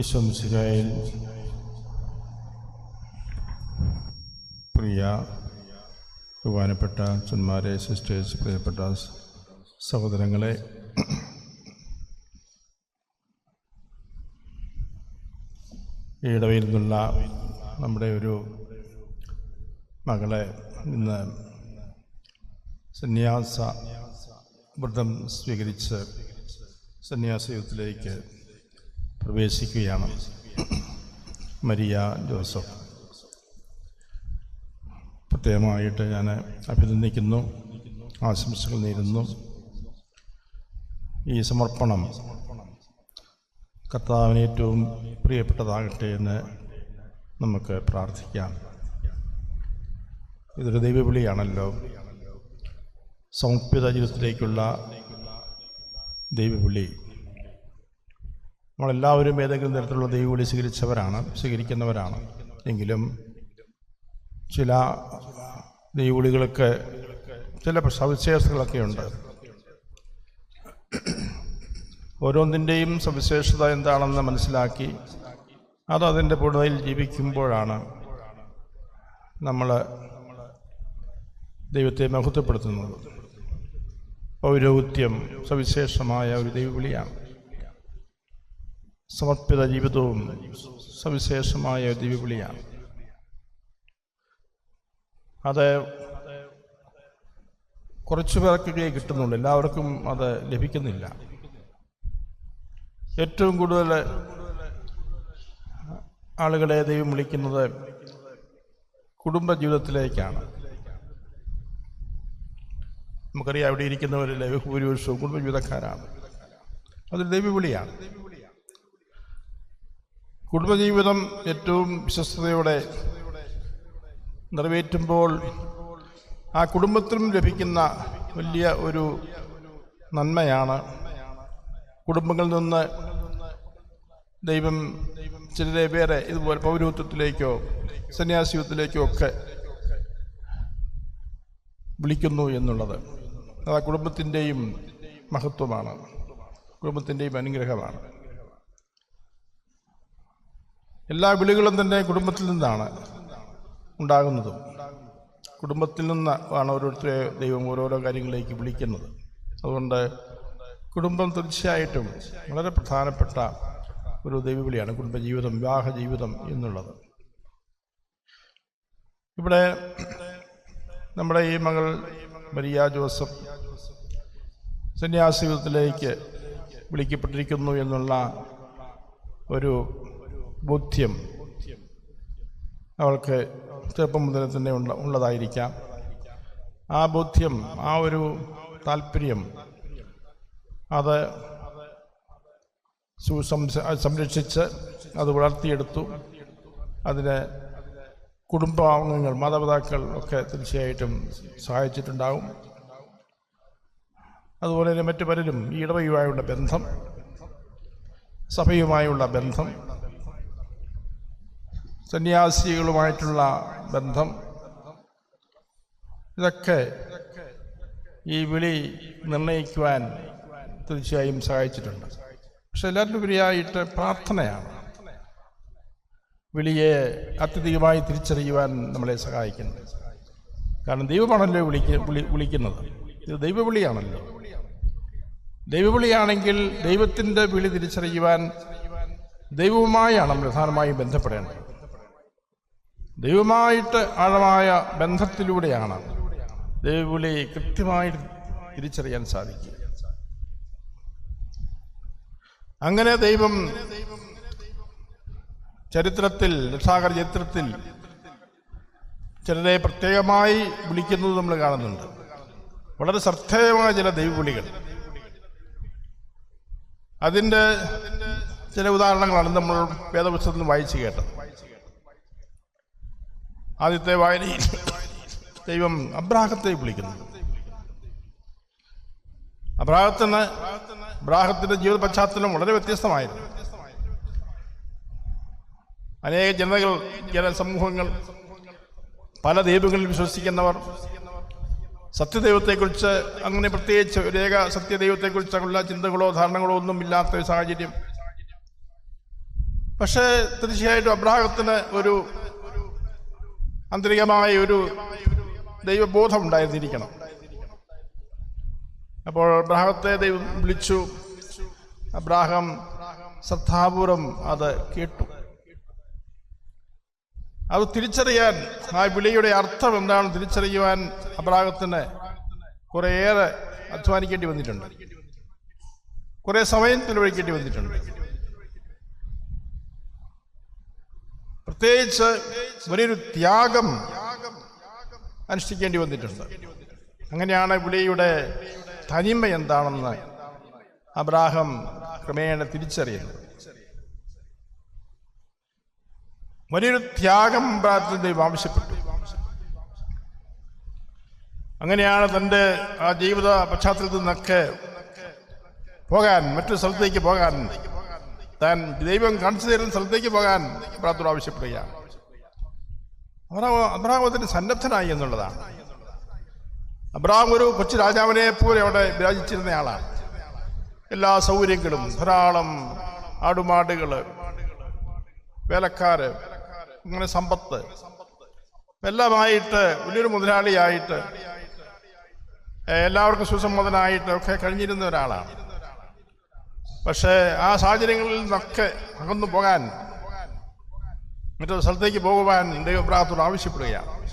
ഈശ്വംസികായിൽ പ്രിയ ബഹുമാനപ്പെട്ട അച്ഛന്മാരെ സിസ്റ്റേഴ്സ് പ്രിയപ്പെട്ട സഹോദരങ്ങളെ ഈടവയിൽ നിന്നുള്ള നമ്മുടെ ഒരു മകളെ ഇന്ന് സന്യാസ വ്രതം സ്വീകരിച്ച് സന്യാസയുഗത്തിലേക്ക് പ്രവേശിക്കുകയാണ്. മരിയ ജോസഫ്. പ്രത്യേകമായിട്ട് ഞാൻ അഭിനന്ദിക്കുന്നു ആശംസകൾ നേരുന്നു. ഈ സമർപ്പണം കർത്താവിന് ഏറ്റവും പ്രിയപ്പെട്ടതാകട്ടെ എന്ന് നമുക്ക് പ്രാർത്ഥിക്കാം. ഇതൊരു ദൈവവിളിയാണല്ലോ. സമർപ്പിത ജീവിതത്തിലേക്കുള്ള ദൈവവിളി. നമ്മളെല്ലാവരും ഏതെങ്കിലും തരത്തിലുള്ള ദൈവവിളി സ്വീകരിച്ചവരാണ് സ്വീകരിക്കുന്നവരാണ്. എങ്കിലും ചില ദൈവവിളികൾക്ക് ചില സവിശേഷതകളൊക്കെ ഉണ്ട് ഓരോന്നിന്റെയും സവിശേഷത എന്താണെന്ന് മനസ്സിലാക്കി അത് അതിന്റെ പൂർണതയിൽ ജീവിക്കുമ്പോഴാണ് നമ്മൾ ദൈവത്തെ മഹത്വപ്പെടുത്തുന്നത്. പൗരോഹിത്യം സവിശേഷമായ ഒരു ദൈവവിളിയാണ്. സമർപ്പിത ജീവിതവും സവിശേഷമായ ദിവ്യവിളിയാണ്. അത് കുറച്ചു പേർക്കൊക്കെ കിട്ടുന്നുള്ളൂ. എല്ലാവർക്കും അത് ലഭിക്കുന്നില്ല. ഏറ്റവും കൂടുതൽ ആളുകളെ ദൈവം വിളിക്കുന്നത് കുടുംബ ജീവിതത്തിലേക്കാണ് നമുക്കറിയാം അവിടെ ഇരിക്കുന്നവരിലെ ഭൂരിപക്ഷവും കുടുംബജീവിതക്കാരാണ്. അതൊരു ദൈവവിളിയാണ്. കുടുംബജീവിതം ഏറ്റവും വിശ്വസ്തയോടെ നിറവേറ്റുമ്പോൾ ആ കുടുംബത്തിനും ലഭിക്കുന്ന വലിയ ഒരു നന്മയാണ്. കുടുംബങ്ങളിൽ നിന്ന് ദൈവം ചിലരെ വേറെ ഇതുപോലെ പൗരത്വത്തിലേക്കോ സന്യാസിത്വത്തിലേക്കോ ഒക്കെ വിളിക്കുന്നു എന്നുള്ളത് അത് ആ കുടുംബത്തിന്റെയും മഹത്വമാണ്. കുടുംബത്തിന്റെയും അനുഗ്രഹമാണ്. എല്ലാ വിളികളും തന്നെ കുടുംബത്തിൽ നിന്നാണ് ഉണ്ടാകുന്നതും. കുടുംബത്തിൽ നിന്ന് ആണ് ഓരോരുത്തരെ ദൈവം ഓരോരോ കാര്യങ്ങളിലേക്ക് വിളിക്കുന്നത്. അതുകൊണ്ട് കുടുംബം തീർച്ചയായിട്ടും വളരെ പ്രധാനപ്പെട്ട ഒരു ദൈവവിളിയാണ് കുടുംബജീവിതം വിവാഹ ജീവിതം എന്നുള്ളത്. ഇവിടെ നമ്മുടെ ഈ മകൾ മരിയ ജോസഫ് സന്യാസ ജീവിതത്തിലേക്ക് വിളിക്കപ്പെട്ടിരിക്കുന്നു എന്നുള്ള ഒരു ബോധ്യം അവൾക്ക് ചെറുപ്പം മുതൽ തന്നെ ഉള്ള ഉള്ളതായിരിക്കാം. ആ ബോധ്യം ആ ഒരു താല്പര്യം അത് സംരക്ഷിച്ച് അത് വളർത്തിയെടുത്തു. അതിന് കുടുംബാംഗങ്ങൾ മാതാപിതാക്കൾ ഒക്കെ തീർച്ചയായിട്ടും സഹായിച്ചിട്ടുണ്ടാകും അതുപോലെ തന്നെ മറ്റു പലരും ഈ ഇടവയുമായുള്ള ബന്ധം സഭയുമായുള്ള ബന്ധം സന്യാസികളുമായിട്ടുള്ള ബന്ധം. ഇതൊക്കെ ഈ വിളി നിർണയിക്കുവാൻ തീർച്ചയായും സഹായിച്ചിട്ടുണ്ട്. പക്ഷെ എല്ലാറ്റിലുപരിയായിട്ട് പ്രാർത്ഥനയാണ്. വിളിയെ അത്യധികമായി തിരിച്ചറിയുവാൻ നമ്മളെ സഹായിക്കുന്നത്. കാരണം ദൈവമാണല്ലോ വിളിക്ക വിളി വിളിക്കുന്നത്. ഇത് ദൈവവിളിയാണല്ലോ. ദൈവവിളിയാണെങ്കിൽ ദൈവത്തിന്റെ വിളി തിരിച്ചറിയുവാൻ ദൈവവുമായാണ് നമ്മൾ പ്രധാനമായും ബന്ധപ്പെടേണ്ടത്. ദൈവമായിട്ട് ആഴമായ ബന്ധത്തിലൂടെയാണ് ദൈവവിളി കൃത്യമായി തിരിച്ചറിയാൻ സാധിക്കുക. അങ്ങനെ ദൈവം ചരിത്രത്തിൽ രക്ഷാകർ ചരിത്രത്തിൽ ചിലരെ പ്രത്യേകമായി വിളിക്കുന്നത് നമ്മൾ കാണുന്നുണ്ട്. വളരെ ശ്രദ്ധേയമായ ചില ദൈവവിളികൾ. അതിന്റെ ചില ഉദാഹരണങ്ങളാണ് നമ്മൾ വേദപുസ്തകത്തിൽ വായിച്ചു കേട്ടത്. ആദ്യത്തെ വായനയിൽ ദൈവം അബ്രാഹത്തെ വിളിക്കുന്നു. അബ്രാഹത്തിന് അബ്രാഹത്തിന്റെ ജീവിത പശ്ചാത്തലം വളരെ വ്യത്യസ്തമായിരുന്നു. അനേക ജനതകൾ ജനസമൂഹങ്ങൾ പല ദൈവങ്ങളിൽ വിശ്വസിക്കുന്നവർ സത്യദൈവത്തെക്കുറിച്ച് അങ്ങനെ പ്രത്യേകിച്ച് ഒരു ഏക സത്യദൈവത്തെക്കുറിച്ചുള്ള ചിന്തകളോ ധാരണകളോ ഒന്നും ഇല്ലാത്ത ഒരു സാഹചര്യം. പക്ഷേ തീർച്ചയായിട്ടും അബ്രാഹത്തിന് ഒരു ആന്തരികമായ ഒരു ദൈവബോധം ഉണ്ടായിരുന്നിരിക്കണം അപ്പോൾ അബ്രാഹത്തെ ദൈവം വിളിച്ചു. അബ്രാഹം ശ്രദ്ധാപൂർവം അത് കേട്ടു. അത് തിരിച്ചറിയാൻ ആ വിളിയുടെ അർത്ഥം എന്താണെന്ന് തിരിച്ചറിയുവാൻ അബ്രാഹത്തിന് കുറേയേറെ അധ്വാനിക്കേണ്ടി വന്നിട്ടുണ്ട്. കുറെ സമയം ചെലവഴിക്കേണ്ടി വന്നിട്ടുണ്ട്. പ്രത്യേകിച്ച് വലിയൊരു ത്യാഗം അനുഷ്ഠിക്കേണ്ടി വന്നിട്ടുണ്ട്. അങ്ങനെയാണ് വിളിയുടെ തനിമ എന്താണെന്ന് അബ്രാഹം ക്രമേണ തിരിച്ചറിയുന്നത്. വലിയൊരു ത്യാഗം അബ്രാഹത്തിന് ദൈവം ആവശ്യപ്പെട്ടു. അങ്ങനെയാണ് തന്റെ ആ ജീവിത പശ്ചാത്തലത്തിൽ നിന്നൊക്കെ പോകാൻ മറ്റൊരു സ്ഥലത്തേക്ക് പോകാൻ താൻ ദൈവം കാണിച്ചു തരുന്ന സ്ഥലത്തേക്ക് പോകാൻ അബ്രാഹത്തോട് ആവശ്യപ്പെടുകയാണ്. അബ്രാഹോ അബ്രാഹത്തിന് സന്നദ്ധനായി എന്നുള്ളതാണ്. അബ്രാഹം ഒരു കൊച്ചു രാജാവിനെ പോലെ അവിടെ വിരാജിച്ചിരുന്ന ആളാണ്. എല്ലാ സൗകര്യങ്ങളും ധാരാളം ആടുമാടുകൾ വേലക്കാര് അങ്ങനെ സമ്പത്ത് എല്ലാമായിട്ട് വലിയൊരു മുതലാളിയായിട്ട് എല്ലാവർക്കും സുസമ്മതനായിട്ട് ഒക്കെ കഴിഞ്ഞിരുന്ന ഒരാളാണ്. പക്ഷേ ആ സാഹചര്യങ്ങളിൽ നിന്നൊക്കെ അകന്നു പോകാൻ മറ്റൊരു സ്ഥലത്തേക്ക് പോകുവാൻ ദൈവപ്രാഹത്തോട് ആവശ്യപ്പെടുകയാണ്.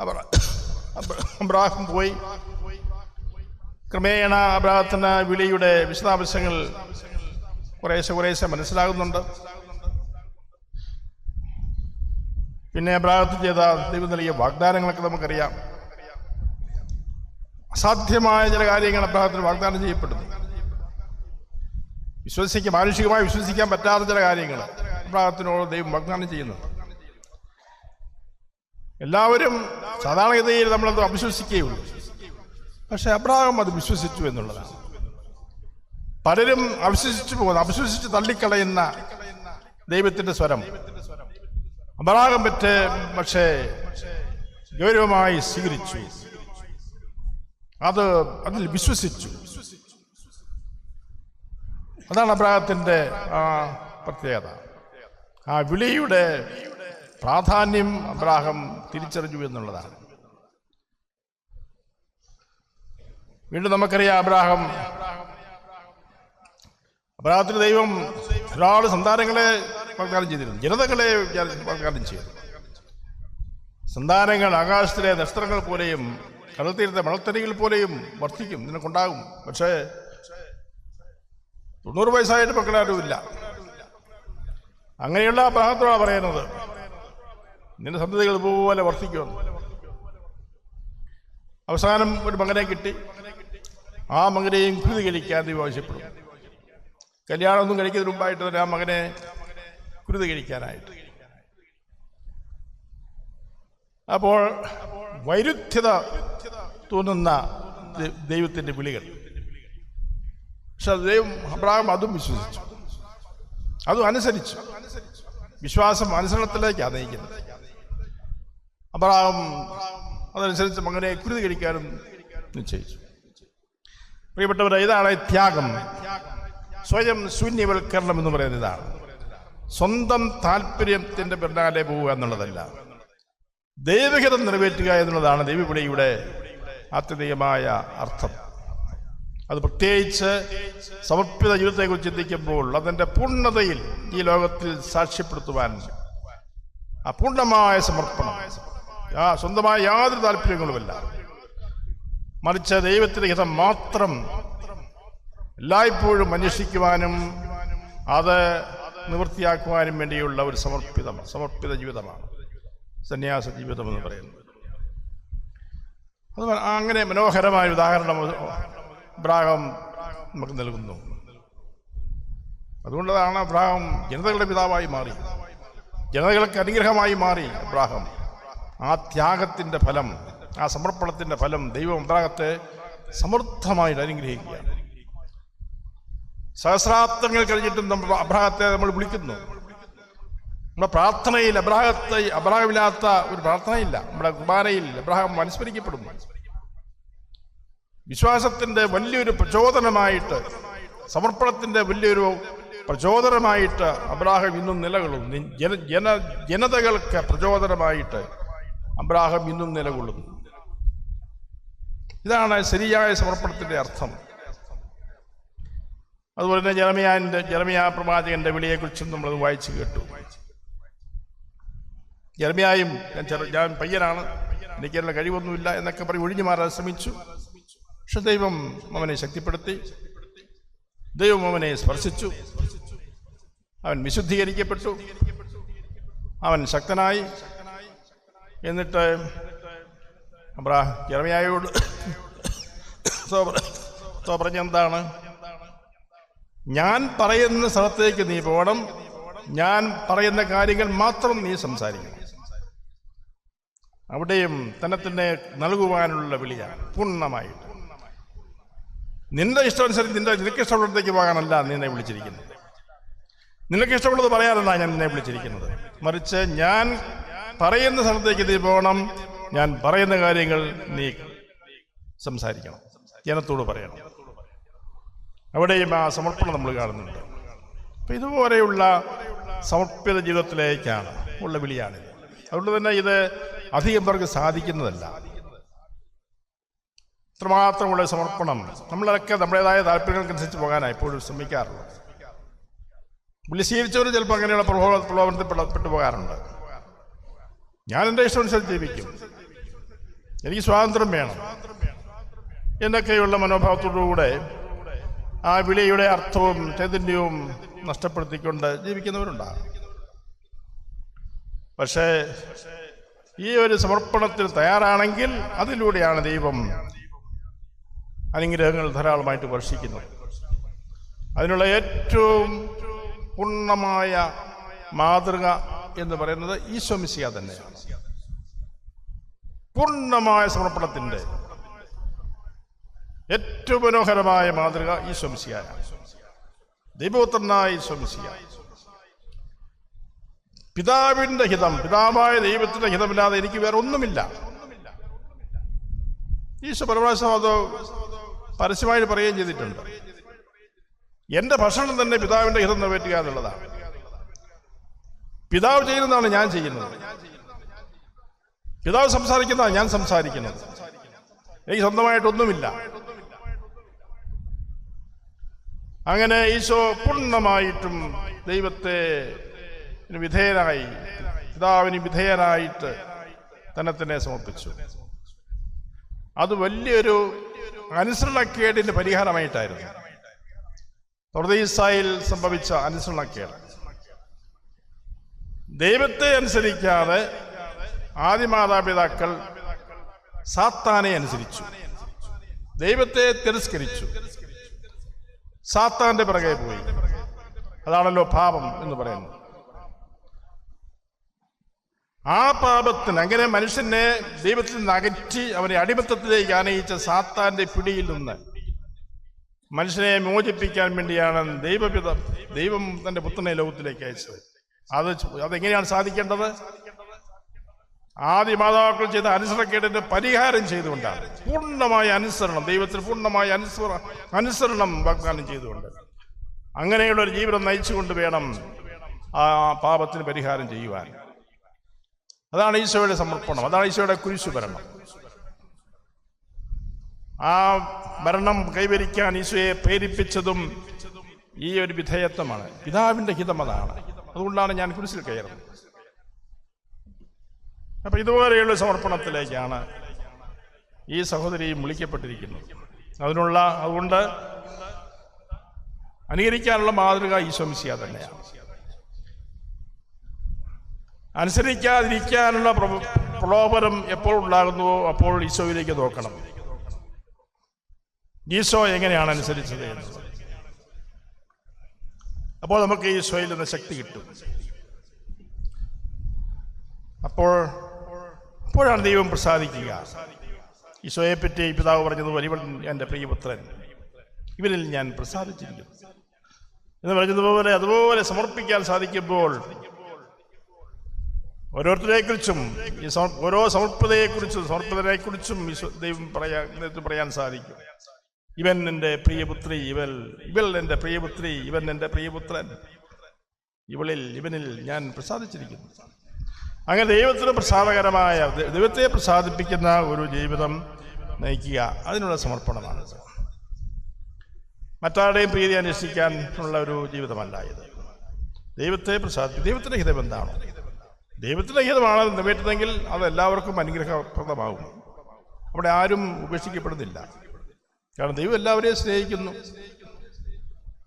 അബ്ര- അബ്ര- അബ്രാഹം പോയി. ക്രമേണ അബ്രാഹത്തിന് വിളിയുടെ വിശദാംശങ്ങൾ കുറേശ്ശെ കുറേശ്ശെ മനസ്സിലാകുന്നുണ്ട്. പിന്നെ അബ്രാഹത്ത് ചെയ്ത ദൈവം നൽകിയ വാഗ്ദാനങ്ങളൊക്കെ നമുക്കറിയാം. അസാധ്യമായ ചില കാര്യങ്ങൾ അബ്രാഹത്തിന് വാഗ്ദാനം ചെയ്യപ്പെടുന്നു. വിശ്വസിക്കാൻ മാനുഷികമായി വിശ്വസിക്കാൻ പറ്റാത്ത ചില കാര്യങ്ങൾ അബ്രാഹത്തിനോട് ദൈവം വാഗ്ദാനം ചെയ്യുന്നത് എല്ലാവരും സാധാരണഗതിയിൽ നമ്മളത് അവിശ്വസിക്കുകയുള്ളൂ പക്ഷെ അബ്രാഹം അത് വിശ്വസിച്ചു എന്നുള്ളതാണ്. പലരും അവിശ്വസിച്ചു പോകുന്നു അവിശ്വസിച്ച് തള്ളിക്കളയുന്ന ദൈവത്തിന്റെ സ്വരം. അബ്രാഹം പറ്റ് പക്ഷേ ഗൗരവമായി സ്വീകരിച്ചു. അത് അതിൽ വിശ്വസിച്ചു. അതാണ് അബ്രാഹത്തിന്റെ ആ പ്രത്യേകത. ആ വിളിയുടെ പ്രാധാന്യം അബ്രാഹം തിരിച്ചറിഞ്ഞു എന്നുള്ളതാണ്. വീണ്ടും നമുക്കറിയാം അബ്രാഹം അബ്രാഹത്തിന് ദൈവം ധാരാളം സന്താനങ്ങളെ വാഗ്ദാനം ചെയ്തിരുന്നു. ജനതകളെ വാഗ്ദാനം ചെയ്തു. സന്താനങ്ങൾ ആകാശത്തിലെ നക്ഷത്രങ്ങൾ പോലെയും കടൽത്തീരത്തെ മണൽത്തരികൾ പോലെയും വർദ്ധിക്കും നിനക്കുണ്ടാകും പക്ഷേ തൊണ്ണൂറ് വയസ്സായിട്ട് മക്കളാരുമില്ല അങ്ങനെയുള്ള അബ്രാഹത്തോടാണ് പറയുന്നത്. നിന്റെ സന്തതികൾ ഇതുപോലെ വർദ്ധിക്കുമെന്ന് അവസാനം ഒരു മകനെ കിട്ടി. ആ മകനെയും കുരുതി കഴിക്കാൻ ദൈവം ആവശ്യപ്പെടും. കല്യാണമൊന്നും കഴിക്കുന്നതിന് മുമ്പായിട്ട് തന്നെ ആ മകനെ കുരുതി കഴിക്കാനായിട്ട്. അപ്പോൾ വൈരുദ്ധ്യത തോന്നുന്ന ദൈവത്തിന്റെ വിളികൾ. പക്ഷെ ദൈവം അബ്രാഹം അതും വിശ്വസിച്ചു. അതും അനുസരിച്ചു. വിശ്വാസം അനുസരണത്തിലേക്കാണ് നയിക്കുന്നത് അബ്രഹാം അതനുസരിച്ച് മകനെ കുരുതി കഴിക്കാനും നിശ്ചയിച്ചു. പ്രിയപ്പെട്ടവരെ ഇതാണ് ത്യാഗം. സ്വയം ശൂന്യവൽക്കരണം എന്ന് പറയുന്നത് ഇതാണ്. സ്വന്തം താല്പര്യത്തിന്റെ പിന്നാലെ പോവുക എന്നുള്ളതല്ല. ദൈവഹിതം നിറവേറ്റുക എന്നുള്ളതാണ് ദൈവവിളിയുടെ ആത്യന്തികമായ അർത്ഥം. അത് പ്രത്യേകിച്ച് സമർപ്പിത ജീവിതത്തെക്കുറിച്ച് ചിന്തിക്കുമ്പോൾ അതിന്റെ പൂർണതയിൽ ഈ ലോകത്തിൽ സാക്ഷ്യപ്പെടുത്തുവാൻ ആ പൂർണമായ സമർപ്പണം ആ സ്വന്തമായ യാതൊരു താല്പര്യങ്ങളുമില്ല. മറിച്ച് ദൈവത്തിന് ഹിതം മാത്രം എല്ലായ്പ്പോഴും അന്വേഷിക്കുവാനും അത് നിവൃത്തിയാക്കുവാനും വേണ്ടിയുള്ള ഒരു സമർപ്പിതമാണ് സമർപ്പിത ജീവിതമാണ്. സന്യാസ ജീവിതം എന്ന് പറയുന്നത്. അത് അങ്ങനെ മനോഹരമായ ഉദാഹരണം അബ്രാഹം നമുക്ക് നൽകുന്നു. അതുകൊണ്ടതാണ് അബ്രാഹം ജനതകളുടെ പിതാവായി മാറി. ജനതകൾക്ക് അനുഗ്രഹമായി മാറി അബ്രാഹം. ആ ത്യാഗത്തിന്റെ ഫലം ആ സമർപ്പണത്തിന്റെ ഫലം ദൈവം അബ്രാഹത്തെ സമൃദ്ധമായിട്ട് അനുഗ്രഹിക്കുകയാണ് സഹസ്രാബ്ദങ്ങൾ കഴിഞ്ഞിട്ടും നമ്മൾ അബ്രാഹത്തെ നമ്മൾ വിളിക്കുന്നു. നമ്മുടെ പ്രാർത്ഥനയിൽ അബ്രാഹത്തെ അബ്രാഹമില്ലാത്ത ഒരു പ്രാർത്ഥനയില്ല. നമ്മുടെ കുർബാനയിൽ അബ്രാഹം അനുസ്മരിക്കപ്പെടുന്നു. വിശ്വാസത്തിന്റെ വലിയൊരു പ്രചോദനമായിട്ട് സമർപ്പണത്തിന്റെ വലിയൊരു പ്രചോദനമായിട്ട് അബ്രാഹം ഇന്നും നിലകൊള്ളുന്നു. ജന ജന ജനതകൾക്ക് പ്രചോദനമായിട്ട് അബ്രാഹം ഇന്നും നിലകൊള്ളുന്നു. ഇതാണ് ശരിയായ സമർപ്പണത്തിന്റെ അർത്ഥം. അതുപോലെ തന്നെ ജനമിയാന്റെ ജനമിയ പ്രവാചകന്റെ വിളിയെക്കുറിച്ചും നമ്മൾ വായിച്ചു കേട്ടു. ജർമ്മിയായും ഞാൻ ഞാൻ പയ്യനാണ്. എനിക്ക് കഴിവൊന്നുമില്ല എന്നൊക്കെ പറഞ്ഞ് ഒഴിഞ്ഞു മാറാൻ ശ്രമിച്ചു. പക്ഷെ ദൈവം അവനെ ശക്തിപ്പെടുത്തി. ദൈവം അവനെ സ്പർശിച്ചു. അവൻ വിശുദ്ധീകരിക്കപ്പെട്ടു. അവൻ ശക്തനായി. എന്നിട്ട് അബ്രാ ജർമ്മിയായോട് പറഞ്ഞെന്താണ് ഞാൻ പറയുന്ന സ്ഥലത്തേക്ക് നീ പോകണം. ഞാൻ പറയുന്ന കാര്യങ്ങൾ മാത്രം നീ സംസാരിക്കണം. അവിടെയും തന്നെ തന്നെ നൽകുവാനുള്ള വിളിയാണ്. പൂർണമായിട്ട്. നിന്റെ ഇഷ്ടമനുസരിച്ച് നിന്റെ നിനക്ക് ഇഷ്ടമുള്ളിടത്തേക്ക് പോകാനല്ല നിന്നെ വിളിച്ചിരിക്കുന്നത്. നിനക്ക് ഇഷ്ടമുള്ളത് പറയാനല്ല ഞാൻ നിന്നെ വിളിച്ചിരിക്കുന്നത്. മറിച്ച് ഞാൻ പറയുന്ന സ്ഥലത്തേക്ക് നീ പോകണം ഞാൻ പറയുന്ന കാര്യങ്ങൾ നീ സംസാരിക്കണം. ജനത്തോട് പറയണം. അവിടെയും ആ സമർപ്പണം നമ്മൾ കാണുന്നുണ്ട്. അപ്പൊ ഇതുപോലെയുള്ള സമർപ്പിത ജീവിതത്തിലേക്കാണ് ഉള്ള വിളിയാണിത്. അതുകൊണ്ട് തന്നെ ഇത് അധികം പേർക്ക് സാധിക്കുന്നതല്ല. ഇത്രമാത്രമുള്ള സമർപ്പണം. നമ്മളൊക്കെ നമ്മുടേതായ താല്പര്യങ്ങൾക്കനുസരിച്ച് പോകാനാണ് എപ്പോഴും ശ്രമിക്കാറുള്ളത്. വിളി സ്വീകരിച്ചവർ ചിലപ്പോൾ അങ്ങനെയുള്ള പ്രലോഭ പ്രലോഭനത്തിൽ പെട- പെട്ടു പോകാറുണ്ട്. ഞാൻ എന്റെ ഇഷ്ടമനുസരിച്ച് ജീവിക്കും. എനിക്ക് സ്വാതന്ത്ര്യം വേണം. എന്നൊക്കെയുള്ള മനോഭാവത്തോടുകൂടെ ആ വിളിയുടെ അർത്ഥവും ചൈതന്യവും നഷ്ടപ്പെടുത്തിക്കൊണ്ട് ജീവിക്കുന്നവരുണ്ടാകും. പക്ഷേ ഈ ഒരു സമർപ്പണത്തിൽ തയ്യാറാണെങ്കിൽ അതിലൂടെയാണ് ദൈവം അനുഗ്രഹങ്ങൾ ധാരാളമായിട്ട് വർഷിക്കുന്നു. അതിനുള്ള ഏറ്റവും പൂർണമായ മാതൃക എന്ന് പറയുന്നത് ഈശ്വമിസിയ തന്നെയാണ്. പൂർണമായ സമർപ്പണത്തിന്റെ ഏറ്റവും മനോഹരമായ മാതൃക ഈശ്വംസിയാണ് ദൈവപുത്രനായ ഈശ്വംസിയ പിതാവിന്റെ ഹിതം പിതാവായ ദൈവത്തിന്റെ ഹിതമില്ലാതെ എനിക്ക് വേറെ ഒന്നുമില്ല ഈശോ പരമാശം അത് പരസ്യമായിട്ട് പറയുകയും ചെയ്തിട്ടുണ്ട്. എന്റെ ഭക്ഷണം തന്നെ പിതാവിന്റെ ഹിതം നിറവേറ്റുക എന്നുള്ളതാണ്. പിതാവ് ചെയ്യുന്നതാണ് ഞാൻ ചെയ്യുന്നത്. പിതാവ് സംസാരിക്കുന്നതാണ് ഞാൻ സംസാരിക്കുന്നത്. എനിക്ക് സ്വന്തമായിട്ടൊന്നുമില്ല അങ്ങനെ ഈശോ പൂർണമായിട്ടും ദൈവത്തെ വിധേയനായി പിതാവിന് വിധേയനായിട്ട് തന്നെ തന്നെ സമർപ്പിച്ചു. അത് വലിയൊരു അനുസരണക്കേടിന്റെ പരിഹാരമായിട്ടായിരുന്നു. പ്രദേശായിൽ സംഭവിച്ച അനുസരണക്കേട് ദൈവത്തെ അനുസരിക്കാതെ ആദിമാതാപിതാക്കൾ സാത്താനെ അനുസരിച്ചു. ദൈവത്തെ തിരസ്കരിച്ചു. സാത്താന്റെ പിറകെ പോയി. അതാണല്ലോ പാപം എന്ന് പറയുന്നത്. ആ പാപത്തിന് അങ്ങനെ മനുഷ്യനെ ദൈവത്തിൽ നിന്ന് അകറ്റി അവനെ അടിമത്തത്തിലേക്ക് ആനയിച്ച സാത്താന്റെ പിടിയിൽ നിന്ന് മനുഷ്യനെ മോചിപ്പിക്കാൻ വേണ്ടിയാണ് ദൈവപിത ദൈവം തന്റെ പുത്രനെ ലോകത്തിലേക്ക് അയച്ചത്. അത് അതെങ്ങനെയാണ് സാധിക്കേണ്ടത്? ആദ്യ മാതാക്കൾ ചെയ്ത അനുസരണക്കേടിന്റെ പരിഹാരം ചെയ്തുകൊണ്ടാണ്. പൂർണമായ അനുസരണം ദൈവത്തിൽ പൂർണമായ അനുസര അനുസരണം വാഗ്ദാനം ചെയ്തുകൊണ്ട്. അങ്ങനെയുള്ള ഒരു ജീവിതം നയിച്ചുകൊണ്ട് വേണം ആ പാപത്തിന് പരിഹാരം ചെയ്യുവാൻ. അതാണ് ഈശോയുടെ സമർപ്പണം അതാണ് ഈശോയുടെ കുരിശു ഭരണം. ആ ഭരണം കൈവരിക്കാൻ ഈശോയെ പ്രേരിപ്പിച്ചതും ഈ ഒരു വിധേയത്വമാണ്. പിതാവിന്റെ ഹിതം അതാണ്. അതുകൊണ്ടാണ് ഞാൻ കുരിശിൽ കയറുന്നത്. അപ്പൊ ഇതുപോലെയുള്ള സമർപ്പണത്തിലേക്കാണ് ഈ സഹോദരിയും വിളിക്കപ്പെട്ടിരിക്കുന്നത്. അതിനുള്ള അതുകൊണ്ട് അനുകരിക്കാനുള്ള മാതൃക ഈശോമിശിയ തന്നെയാണ്. അനുസരിക്കാതിരിക്കാനുള്ള പ്രലോഭനം എപ്പോൾ ഉണ്ടാകുന്നുവോ അപ്പോൾ ഈശോയിലേക്ക് നോക്കണം. ഈശോ എങ്ങനെയാണ് അനുസരിച്ചത് അപ്പോൾ നമുക്ക് ഈശോയിൽ നിന്ന് ശക്തി കിട്ടും. അപ്പോൾ അപ്പോഴാണ് ദൈവം പ്രസാദിക്കുക. ഈശോയെ പറ്റി പിതാവ് പറഞ്ഞത് വലിവൻ എന്റെ പ്രിയപുത്രൻ. ഇവരിൽ ഞാൻ പ്രസാദിച്ചിരിക്കുന്നു. എന്ന് പറഞ്ഞതുപോലെ അതുപോലെ സമർപ്പിക്കാൻ സാധിക്കുമ്പോൾ ഓരോരുത്തരെക്കുറിച്ചും ഈ ഓരോ സമർപ്പിതയെക്കുറിച്ചും സമർപ്പിതരെക്കുറിച്ചും കുറിച്ചും ദൈവം പറയാൻ പറയാൻ സാധിക്കും. ഇവൻ എന്റെ പ്രിയപുത്രി ഇവൽ ഇവൾ എന്റെ പ്രിയപുത്രി ഇവൻ എന്റെ പ്രിയപുത്രൻ. ഇവളിൽ ഇവനിൽ ഞാൻ പ്രസാദിച്ചിരിക്കുന്നു. അങ്ങനെ ദൈവത്തിന് പ്രസാദകരമായ ദൈവത്തെ പ്രസാദിപ്പിക്കുന്ന ഒരു ജീവിതം നയിക്കുക അതിനുള്ള സമർപ്പണമാണ് മറ്റാരുടെയും പ്രീതി അന്വേഷിക്കാൻ ഉള്ള ഒരു ജീവിതമല്ല ഇത്. ദൈവത്തെ പ്രസാദിപ്പിക്കും ദൈവത്തിന്റെ ഹിതം എന്താണ് ദൈവത്തിന്റെ ഹിതമാണ് അത് നിറവേറ്റുന്നതെങ്കിൽ അത് എല്ലാവർക്കും അനുഗ്രഹപ്രദമാകും. അവിടെ ആരും ഉപേക്ഷിക്കപ്പെടുന്നില്ല. കാരണം ദൈവം എല്ലാവരെയും സ്നേഹിക്കുന്നു.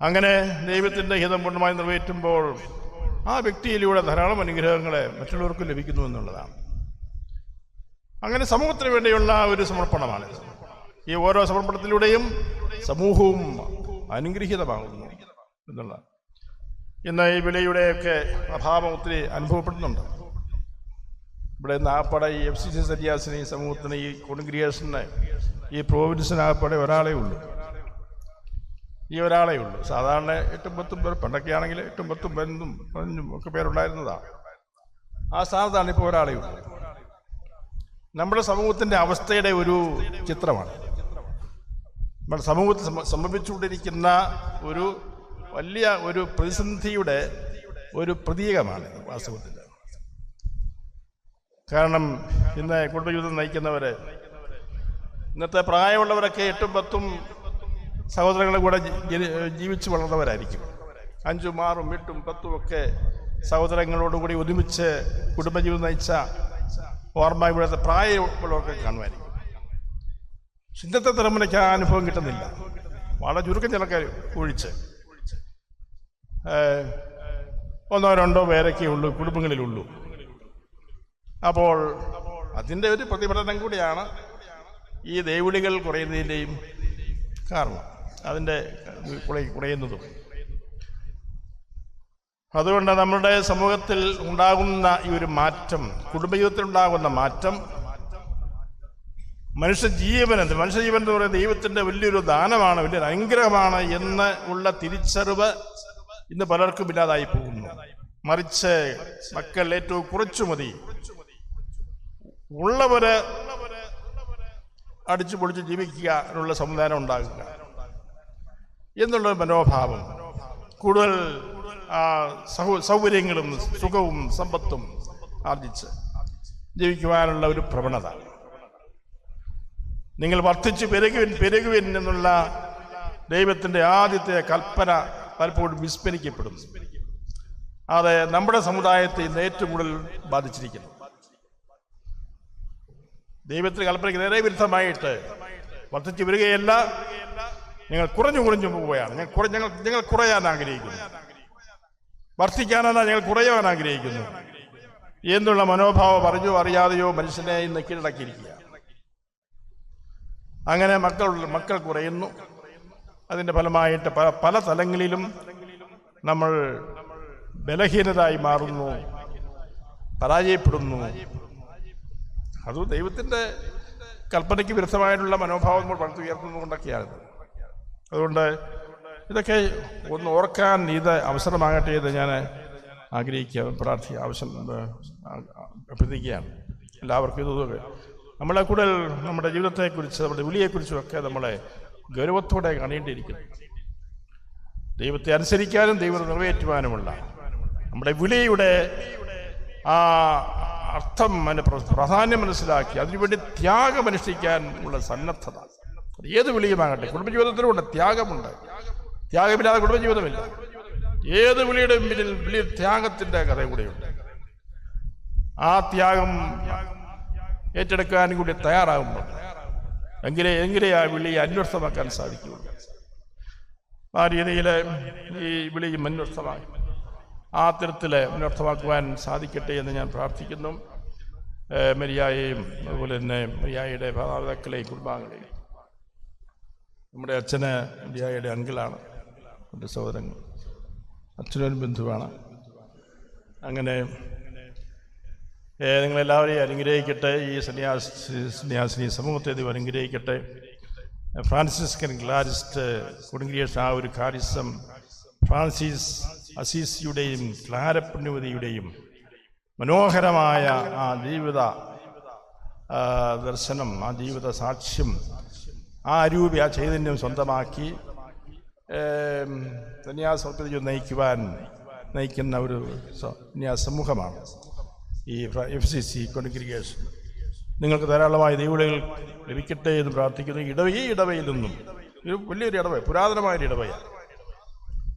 അങ്ങനെ ദൈവത്തിന്റെ ഹിതം പൂർണമായി നിറവേറ്റുമ്പോൾ ആ വ്യക്തിയിലൂടെ ധാരാളം അനുഗ്രഹങ്ങളെ മറ്റുള്ളവർക്ക് ലഭിക്കുന്നു എന്നുള്ളതാണ്. അങ്ങനെ സമൂഹത്തിന് വേണ്ടിയുള്ള ഒരു സമർപ്പണമാണ്. ഈ ഓരോ സമർപ്പണത്തിലൂടെയും സമൂഹവും അനുഗ്രഹീതമാകുന്നു എന്നുള്ള ഇന്ന് ഈ വിലയുടെയൊക്കെ അഭാവം ഒത്തിരി അനുഭവപ്പെടുന്നുണ്ട്. ഇവിടെ നാപ്പട ഈ എഫ് സി സി സന്യാസിന് ഈ സമൂഹത്തിന് ഈ കോൺഗ്രിയേഷന് ഈ പ്രോവിൻസിനാകപ്പാടെ ഒരാളേ ഉള്ളൂ. ഈ ഒരാളേ ഉള്ളൂ. സാധാരണ എട്ടും പത്തും പേർ പണ്ടൊക്കെ ആണെങ്കിൽ എട്ടും പത്തും പതിനൊന്നും പതിനഞ്ചും ഒക്കെ പേരുണ്ടായിരുന്നതാണ് ആ സ്ഥാനത്താണ് ഇപ്പോൾ ഒരാളേ ഉള്ളൂ. നമ്മുടെ സമൂഹത്തിന്റെ അവസ്ഥയുടെ ഒരു ചിത്രമാണ്. നമ്മുടെ സമൂഹത്തിൽ സംഭ- സംഭവിച്ചുകൊണ്ടിരിക്കുന്ന ഒരു വലിയ ഒരു പ്രതിസന്ധിയുടെ ഒരു പ്രതീകമാണ് വാസ്തവത്തിൽ കാരണം ഇന്ന് കുടുംബജീവിതം നയിക്കുന്നവര് ഇന്നത്തെ പ്രായമുള്ളവരൊക്കെ എട്ടും പത്തും സഹോദരങ്ങളുടെ കൂടെ ജീവിച്ചു വളർന്നവരായിരിക്കും. അഞ്ചും ആറും എട്ടും പത്തും ഒക്കെ സഹോദരങ്ങളോടുകൂടി ഒരുമിച്ച് കുടുംബജീവിതം നയിച്ച ഓർമ്മ ഇവിടുത്തെ പ്രായമുള്ളവർക്ക് കാണുമായിരിക്കും. ഇന്നത്തെ തലമുറയ്ക്ക് ആ അനുഭവം കിട്ടുന്നില്ല. വളരെ ചുരുക്കം ചിലക്കാർ ഒഴിച്ച്. ഒന്നോ രണ്ടോ പേരൊക്കെ ഉള്ളൂ കുടുംബങ്ങളിലുള്ളൂ. അപ്പോൾ അതിന്റെ ഒരു പ്രതിഫലനം കൂടിയാണ് ഈ ദേവിളികൾ കുറയുന്നതിന്റെയും കാരണം. അതിന്റെ കുറയ- കുറയുന്നതും അതുകൊണ്ട് നമ്മുടെ സമൂഹത്തിൽ ഉണ്ടാകുന്ന ഈ ഒരു മാറ്റം കുടുംബജീവിതത്തിൽ ഉണ്ടാകുന്ന മാറ്റം മനുഷ്യ ജീവൻ എന്ത് മനുഷ്യജീവൻ എന്ന് പറയുന്നത് ദൈവത്തിന്റെ വലിയൊരു ദാനമാണ് വലിയൊരു അനുഗ്രഹമാണ് എന്ന് ഉള്ള തിരിച്ചറിവ് ഇന്ന് പലർക്കും ഇല്ലാതായി പോകുന്നു. മറിച്ച് മക്കൾ ഏറ്റവും കുറച്ചു മതി. ഉള്ളവര് അടിച്ചു പൊളിച്ച് ജീവിക്കുക എന്നുള്ള സംവിധാനം ഉണ്ടാകുക എന്നുള്ള മനോഭാവം. കൂടുതൽ സൗകര്യങ്ങളും സുഖവും സമ്പത്തും ആർജിച്ച് ജീവിക്കുവാനുള്ള ഒരു പ്രവണത. നിങ്ങൾ വർദ്ധിച്ചു പെരുകുവിൻ പെരുകുവിൻ എന്നുള്ള ദൈവത്തിന്റെ ആദ്യത്തെ കൽപ്പന പലപ്പോഴും വിസ്മരിക്കപ്പെടുന്നു. അത് നമ്മുടെ സമുദായത്തെ ഏറ്റവും കൂടുതൽ ബാധിച്ചിരിക്കുന്നു. ദൈവത്തിന് കൽപ്പനയ്ക്ക് നേരെ വിരുദ്ധമായിട്ട് വർദ്ധിച്ചു വരികയല്ല. നിങ്ങൾ കുറഞ്ഞു കുറഞ്ഞു പോവുകയാണ് ഞങ്ങൾ ഞങ്ങൾ കുറയാൻ ആഗ്രഹിക്കുന്നു. വർദ്ധിക്കാനല്ല ഞങ്ങൾ കുറയാൻ ആഗ്രഹിക്കുന്നു. എന്നുള്ള മനോഭാവം അറിഞ്ഞോ അറിയാതെയോ മനുഷ്യനെ ഇന്ന് കീഴടക്കിയിരിക്കുക. അങ്ങനെ മക്കൾ മക്കൾ കുറയുന്നു. അതിന്റെ ഫലമായിട്ട് പല പല തലങ്ങളിലും നമ്മൾ ബലഹീനരായി മാറുന്നു പരാജയപ്പെടുന്നു. അത് ദൈവത്തിന്റെ കൽപ്പനയ്ക്ക് വിരുദ്ധമായിട്ടുള്ള മനോഭാവം നമ്മൾ പടുത്തുയർത്തുന്നതുകൊണ്ടൊക്കെയാണിത് അതുകൊണ്ട് ഇതൊക്കെ ഒന്ന് ഓർക്കാൻ ഇത് അവസരമാകട്ടെ എന്ന് ഞാൻ ആഗ്രഹിക്കുക പ്രാർത്ഥി ആവശ്യം അഭ്യർത്ഥിക്കുകയാണ്. എല്ലാവർക്കും ഇത് നമ്മളെ കൂടുതൽ നമ്മുടെ ജീവിതത്തെക്കുറിച്ച് നമ്മുടെ വിളിയെക്കുറിച്ചും ഒക്കെ നമ്മളെ ഗൗരവത്തോടെ കാണേണ്ടിയിരിക്കുന്നു. ദൈവത്തെ അനുസരിക്കാനും ദൈവത്തെ നിറവേറ്റുവാനുമുള്ള നമ്മുടെ വിളിയുടെ ആ അർത്ഥം പ്രാധാന്യം മനസ്സിലാക്കി അതിനുവേണ്ടി ത്യാഗം അനുഷ്ഠിക്കാൻ ഉള്ള സന്നദ്ധത ഏത് വിളിയുമാകട്ടെ? കുടുംബജീവിതത്തിലുമുണ്ട് ത്യാഗമുണ്ട്. ത്യാഗമില്ലാതെ കുടുംബജീവിതമില്ല. ഏത് വിളിയുടെ പിന്നിൽ വലിയ ത്യാഗത്തിന്റെ കഥ കൂടെയുണ്ട്. ആ ത്യാഗം ഏറ്റെടുക്കാൻ കൂടി തയ്യാറാകുമ്പോൾ എങ്കിലേ എങ്കിലേ ആ വിളിയെ അന്വർത്ഥമാക്കാൻ സാധിക്കുകയുള്ളൂ. ആ രീതിയിൽ ഈ വിളിയും അന്വർത്ഥമായി ആ തരത്തിൽ മുന്നർത്ഥമാക്കുവാൻ സാധിക്കട്ടെ എന്ന് ഞാൻ പ്രാർത്ഥിക്കുന്നു. മരിയായെയും അതുപോലെ തന്നെ മരിയായയുടെ മാതാപിതാക്കളെയും കുടുംബാംഗങ്ങളെയും നമ്മുടെ അച്ഛന് മരിയായയുടെ അങ്കിളാണ് എന്റെ സഹോദരങ്ങൾ അച്ഛനൊരു ബന്ധുവാണ്. അങ്ങനെ നിങ്ങളെല്ലാവരെയും അനുഗ്രഹിക്കട്ടെ. ഈ സന്യാസി സന്യാസിനി സമൂഹത്തെ ദൈവം അനുഗ്രഹിക്കട്ടെ. ഫ്രാൻസിസ്കൻ ഗ്ലാരിസ്റ്റ് കൊടുങ്കിരിയേഷൻ ആ ഒരു കാരിസം ഫ്രാൻസിസ് അസീസിയുടെയും ക്ലാരപ്പുണ്യവതിയുടെയും മനോഹരമായ ആ ജീവിത ദർശനം ആ ജീവിത സാക്ഷ്യം ആ അരൂപി ആ ചൈതന്യം സ്വന്തമാക്കി സന്യാസത്തിലേക്ക് നയിക്കുവാൻ നയിക്കുന്ന ഒരു സമൂഹമാണ് ഈ എഫ് സി സി കോൺഗ്രിഗേഷൻ. നിങ്ങൾക്ക് ധാരാളമായ ദൈവവിളികൾ ലഭിക്കട്ടെ എന്ന് പ്രാർത്ഥിക്കുന്നു. ഇടവ ഈ ഇടവയിൽ നിന്നും ഒരു വലിയൊരു ഇടവ പുരാതനമായൊരു ഇടവയാണ്.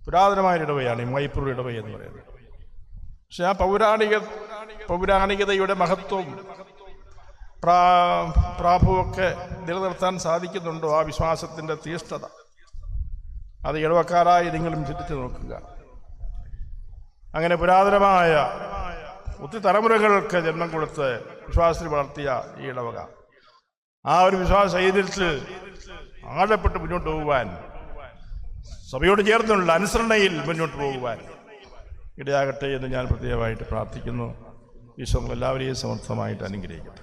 പുരാതനമായൊരു ഇടവയാണ് ഈ മൈപ്പൂർ ഇടവ എന്ന് പറയുന്നത്. പക്ഷെ ആ പൗരാണിക പൗരാണികതയുടെ മഹത്വം പ്രാ പ്രാഭുവൊക്കെ നിലനിർത്താൻ സാധിക്കുന്നുണ്ടോ ആ വിശ്വാസത്തിന്റെ തീഷ്ണത? അത് ഇടവക്കാരായി നിങ്ങളും ചിന്തിച്ചു നോക്കുക. അങ്ങനെ പുരാതനമായ ഒത്തിരി തലമുറകൾക്ക് ജന്മം കൊടുത്ത് വിശ്വാസത്തിൽ വളർത്തിയ ഈ ഇടവക. ആ ഒരു വിശ്വാസ ചൈതന്യത്തിൽ ആഴപ്പെട്ട് മുന്നോട്ട് പോകുവാൻ സഭയോട് ചേർന്നുള്ള അനുസരണയിൽ മുന്നോട്ട് പോകുവാൻ ഇടയാകട്ടെ എന്ന് ഞാൻ പ്രത്യേകമായിട്ട് പ്രാർത്ഥിക്കുന്നു. ഈശ്വർ എല്ലാവരെയും സമർത്ഥമായിട്ട് അനുഗ്രഹിക്കട്ടെ.